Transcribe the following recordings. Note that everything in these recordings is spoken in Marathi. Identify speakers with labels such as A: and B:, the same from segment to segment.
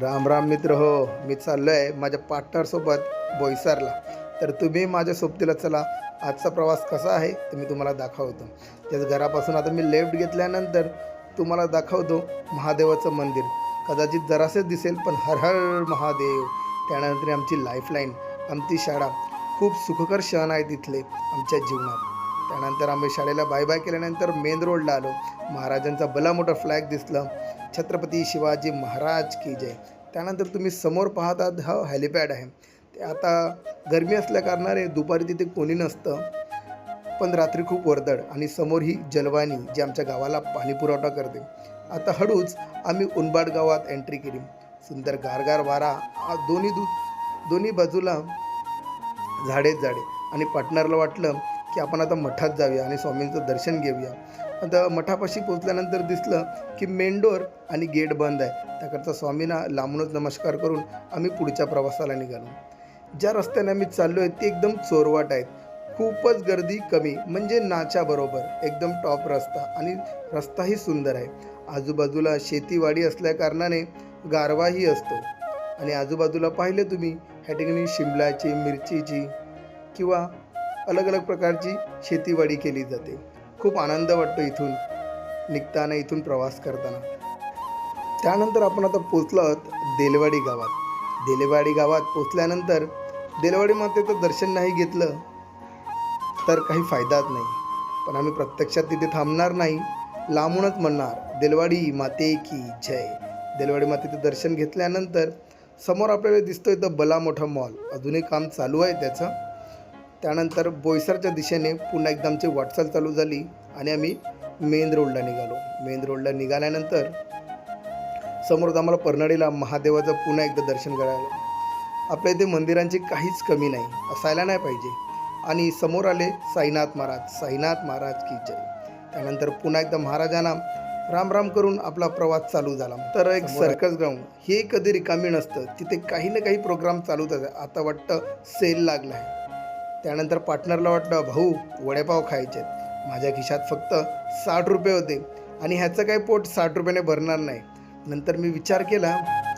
A: राम राम मित्र हो मी चाललो आहे माझ्या पार्टनरसोबत बोईसरला. तर तुम्ही माझ्या सोबतीला चला आजचा प्रवास कसा आहे ते मी तुम्हाला दाखवतो. त्याच घरापासून आता मी लेफ्ट घेतल्यानंतर तुम्हाला दाखवतो महादेवाचं मंदिर. कदाचित जरासेच दिसेल पण हर हर महादेव. त्यानंतर आमची लाईफलाईन आमची शाळा. खूप सुखकर क्षण आहे तिथले आमच्या जीवनात. त्यानंतर आम्ही शाळेला बाय बाय केल्यानंतर मेन रोडला आलो. महाराजांचा भला मोठा फ्लॅग दिसला. छत्रपती शिवाजी महाराज की जय. त्यानंतर तुम्ही समोर पाहतात हा हेलिपॅड आहे. ते आता गरमी असल्या कारणाने दुपारी तिथे कोणी नसतं. पण रात्री खूप वर्दळ आणि समोर ही जलवाणी जी आमच्या गावाला पाणी पुरवठा करते. आता हळूच आम्ही उनबाड गावात एंट्री केली. सुंदर गारगार वारा दोन्ही दू दोन्ही बाजूला झाडेच झाडे. आणि पार्टनरला वाटलं की आपण आता मठात जाऊया आणि स्वामींचं दर्शन घेऊया. आता मठापाशी पोचल्यानंतर दिसलं की मेंडोर आणि गेट बंद आहे. त्याकरता स्वामींना लांबूनच नमस्कार करून आम्ही पुढच्या प्रवासाला निघालो. ज्या रस्त्याने आम्ही चाललो आहे ते एकदम चोरवाट आहेत. खूपच गर्दी कमी म्हणजे नाच्याबरोबर एकदम टॉप रस्ता आणि रस्ताही सुंदर आहे. आजूबाजूला शेतीवाडी असल्याकारणाने गारवाही असतो. आणि आजूबाजूला पाहिले तुम्ही ह्या ठिकाणी शिमलाची मिरचीची किंवा अलग अलग प्रकारची शेतीवाडी केली जाते. खूप आनंद वाटतो इथून निघताना इथून प्रवास करताना. त्यानंतर आपण आता पोचलो आहोत देलवाडी गावात. देलवाडी गावात पोचल्यानंतर देलवाडी मातेचं दर्शन नाही घेतलं तर काही फायदाच नाही. पण आम्ही प्रत्यक्षात तिथे थांबणार नाही. लांबूनच म्हणणार देलवाडी माते की जय. देलवाडी मातेचं दर्शन घेतल्यानंतर समोर आपल्याला दिसतोय तर बला मोठा मॉल अजूनही काम चालू आहे त्याचं. त्यानंतर बोईसरच्या दिशेने पुन्हा एकदा आमची वाटचाल चालू झाली आणि आम्ही मेन रोडला निघालो. मेन रोडला निघाल्यानंतर समोर आम्हाला परनाडीला महादेवाचं पुन्हा एकदा दर्शन करायला आपल्या इथे मंदिरांची काहीच कमी नाही असायला नाही पाहिजे. आणि समोर आले साईनाथ महाराज. साईनाथ महाराज की जय. त्यानंतर पुन्हा एकदा महाराजांना राम राम करून आपला प्रवास चालू झाला. तर एक सर्कस ग्राउंड हे कधी रिकामी नसतं. तिथे काही ना काही प्रोग्राम चालूच आहे आता वाटतं सेल लागला आहे. त्यानंतर पार्टनरला वाटलं भाऊ वडेपाव खायचे माझ्या खिशात फक्त साठ रुपये होते आणि ह्याचं काही पोट साठ रुपयाने भरणार नाही. नंतर मी विचार केला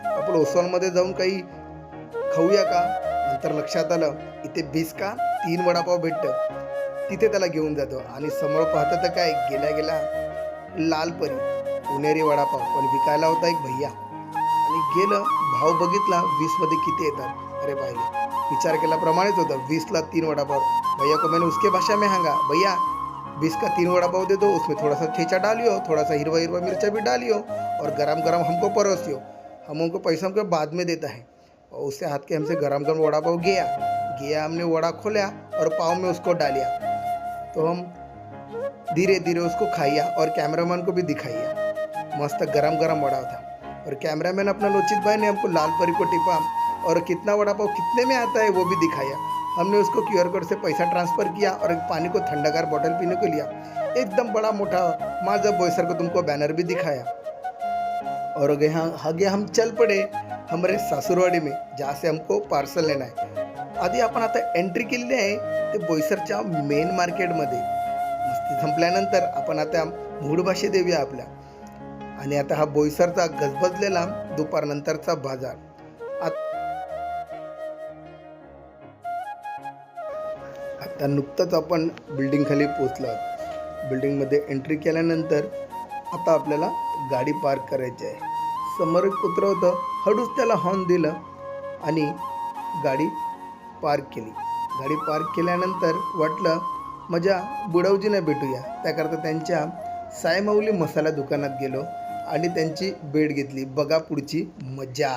A: आपण ओसवालमध्ये जाऊन काही खाऊया का? नंतर लक्षात आलं इथे बीस का तीन वडापाव भेटतं. तिथे त्याला घेऊन जातो आणि समोर पाहतं तर काय गेल्या गेल्या लालपरी पुणेरी वडापाव पण विकायला होता एक भैया. आणि गेलं भाव बघितला वीसमध्ये किती येतात. अरे पाहिले विचार के केल्याप्रमाणेच होतं. वीसला तीन वडापाव. भैया को मैंने उसके भाषा में हांगा, भैया बीस का तीन वड़ा पाव दे दो, उसमें थोड़ा सा ठेचा डालियो थोड़ा सा हिरवा हिरवा मिर्चा भी डालियो और गरम गरम हमको परोसियो। हम उनको पैसा हमको बाद में देता है। और उससे हाथ के हमसे गरम गरम वड़ा पाव गया। गया, हमने वड़ा खोला और पाव में उसको डालिया। तो हम धीरे धीरे उसको खाइया और कैमरामैन को भी दिखाइया। मस्त गरम गरम वड़ा था। और कैमरामैन अपना लोचित भाई ने हमको लाल परी को टिपा। और कितना वड़ा पाव कितने में आता है वो भी दिखाया। हमने उसको क्यू आर कोड से पैसा ट्रांसफ़र किया और एक पानी को ठंडाकार बॉटल पीने को लिया। एकदम बड़ा मोटा माजा बोईसर को तुमको बैनर भी दिखाया। और हो आगे हम चल पड़े हमारे सासुरवाडी में जहाँ से हमको पार्सल लेना है। आधी आपण आता एंट्री केलेली आहे ते बोईसरच्या मेन मार्केटमध्ये मस्ती संपल्यानंतर आपण आता मूळ भाषे देऊया आपल्या। आणि आता हा बोईसरचा गजबजलेला दुपारनंतरचा बाजार। आता त्या नुकतंच आपण बिल्डिंगखाली पोचलो आहोत. बिल्डिंगमध्ये एंट्री केल्यानंतर आता आपल्याला गाडी पार्क करायची आहे. समोर एक कुत्रं होतं हळूच त्याला हॉर्न दिलं आणि गाडी पार्क केली. गाडी पार्क केल्यानंतर वाटलं माझ्या बुडवजींना भेटूया. त्याकरता त्यांच्या सायमाऊली मसाला दुकानात गेलो आणि त्यांची भेट घेतली. बघा पुढची मजा.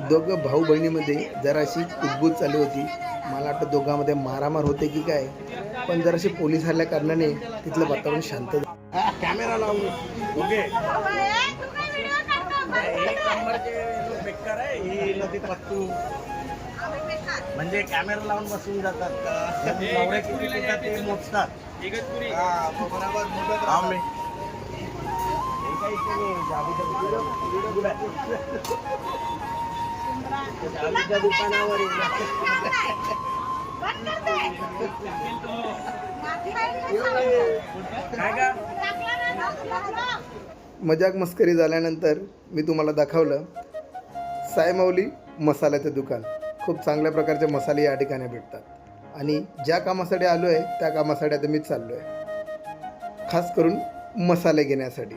A: दोघं भाऊ बहिणीमध्ये जराशी कुजबूज चालू होती. मला वाटतं दोघांमध्ये मारामार होते की काय? पण जराशी पोलीस आल्या कारणाने तिथलं वातावरण शांत झालं.
B: कॅमेरा लावून. ओके. ही म्हणजे कॅमेरा लावून बसून जातात ते मोजतात? बरोबर आमच्या दुकानावर-
A: मजाक मस्करी झाल्यानंतर मी तुम्हाला दाखवलं सायमौली मसाल्याचं दुकान. खूप चांगल्या प्रकारचे मसाले या ठिकाणी भेटतात. आणि ज्या कामासाठी आलो आहे त्या कामासाठी आता मी चाललो आहे खास करून मसाले घेण्यासाठी.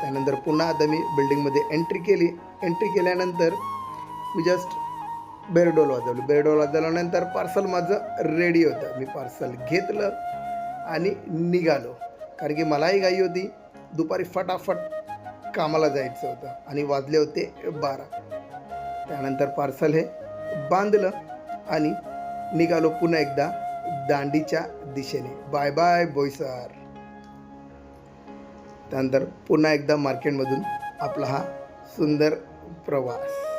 A: त्यानंतर पुन्हा आता मी बिल्डिंगमध्ये एंट्री केली. एंट्री केल्यानंतर मी जस्ट बेरडोल वाजवलं. बेरडोल वाजवल्यानंतर पार्सल माझं रेडी होतं. मी पार्सल घेतलं आणि निघालो. कारण की मलाही घाई होती. दुपारी फटाफट कामाला जायचं होतं आणि वाजले होते बारा. त्यानंतर पार्सल हे बांधलं आणि निघालो पुन्हा एकदा दांडीच्या दिशेने. बाय बाय बोईसर त्यानंतर पुन्हा एकदा मार्केटमधून आपला हा सुंदर प्रवास.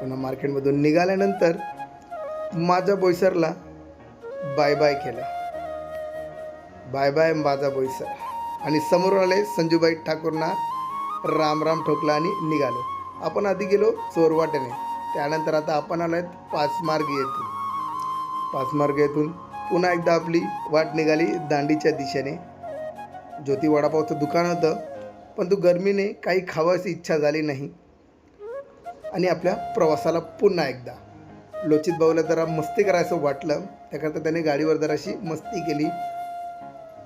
A: पुन्हा मार्केटमधून निघाल्यानंतर माझ्या बोईसरला बाय बाय केलं. बाय बाय माझा बोईसर. आणि समोर आले संजूबाई ठाकूरना राम राम ठोकला आणि निघालो. आपण आधी गेलो चोरवाट्याने. त्यानंतर आता आपण आलो आहेत पाचमार्ग येथून. पाचमार्ग येथून पुन्हा एकदा आपली वाट निघाली दांडीच्या दिशेने. ज्योती वडापावचं दुकान होतं पण तू गरमीने काही खावायची इच्छा झाली नाही. आणि आपल्या प्रवासाला पुन्हा एकदा. लोचित भाऊला जरा मस्ती करायचं वाटलं त्याकरता त्याने गाडीवर जराशी मस्ती केली.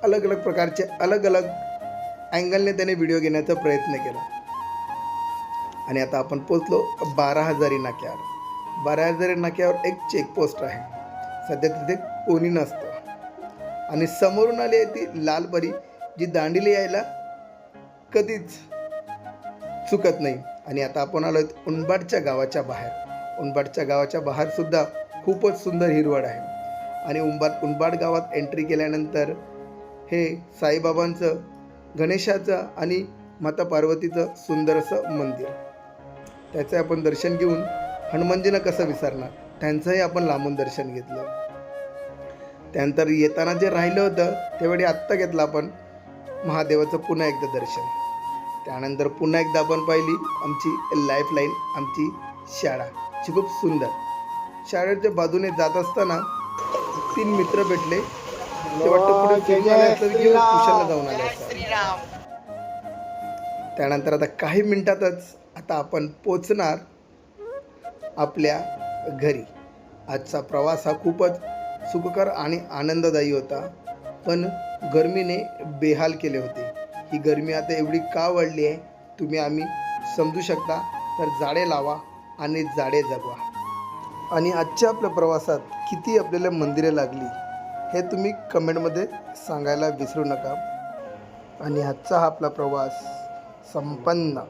A: अलग अलग प्रकारचे अलग अलग अँगलने त्याने व्हिडिओ घेण्याचा प्रयत्न केला. आणि आता आपण पोचलो बारा हजारी नाक्यावर. बारा हजारी नाक्यावर एक चेकपोस्ट आहे. सध्या तिथे कोणी नसतं. आणि समोरून आली आहे ती लालपरी जी दांडीला यायला कधीच चुकत नाही. आणि आता आपण आलो आहेत उनबाडच्या गावाच्या बाहेर. उनबाडच्या गावाच्या बाहेरसुद्धा खूपच सुंदर हिरवळ आहे. आणि उंबाड उनबाड गावात एंट्री केल्यानंतर हे साईबाबांचं गणेशाचं आणि माता पार्वतीचं सुंदर असं मंदिर. त्याचं आपण दर्शन घेऊन हनुमानजीनं कसं विसरणार? त्यांचंही आपण लांबून दर्शन घेतलं. त्यानंतर येताना जे राहिलं होतं त्यावेळी आत्ता घेतलं आपण महादेवाचं पुन्हा एकदा दर्शन. त्यानंतर पुन्हा एकदा आपण पाहिली आमची लाईफ लाईन आमची शाळा जी खूप सुंदर. शाळेच्या बाजूने जात असताना तीन मित्र भेटले. ते वाटतं पुढे फिरून आले असतात किंवा ट्युशनला जाऊन आले असतात. त्यानंतर आता काही मिनिटातच आता आपण पोचणार आपल्या घरी. आजचा प्रवास हा खूपच सुखकर आणि आनंददायी होता. पण गरमीने बेहाल केले होते. ही गरमी आता एवढी का वाढली आहे? तुम्ही आम्ही समजू शकता. तर जाडे लावा आणि जाडे जगवा. आणि आजच्या आपल्या प्रवासात किती आपल्याला मंदिरे लागली हे तुम्ही कमेंटमध्ये सांगायला विसरू नका. आणि आजचा हा आपला प्रवास संपन्न.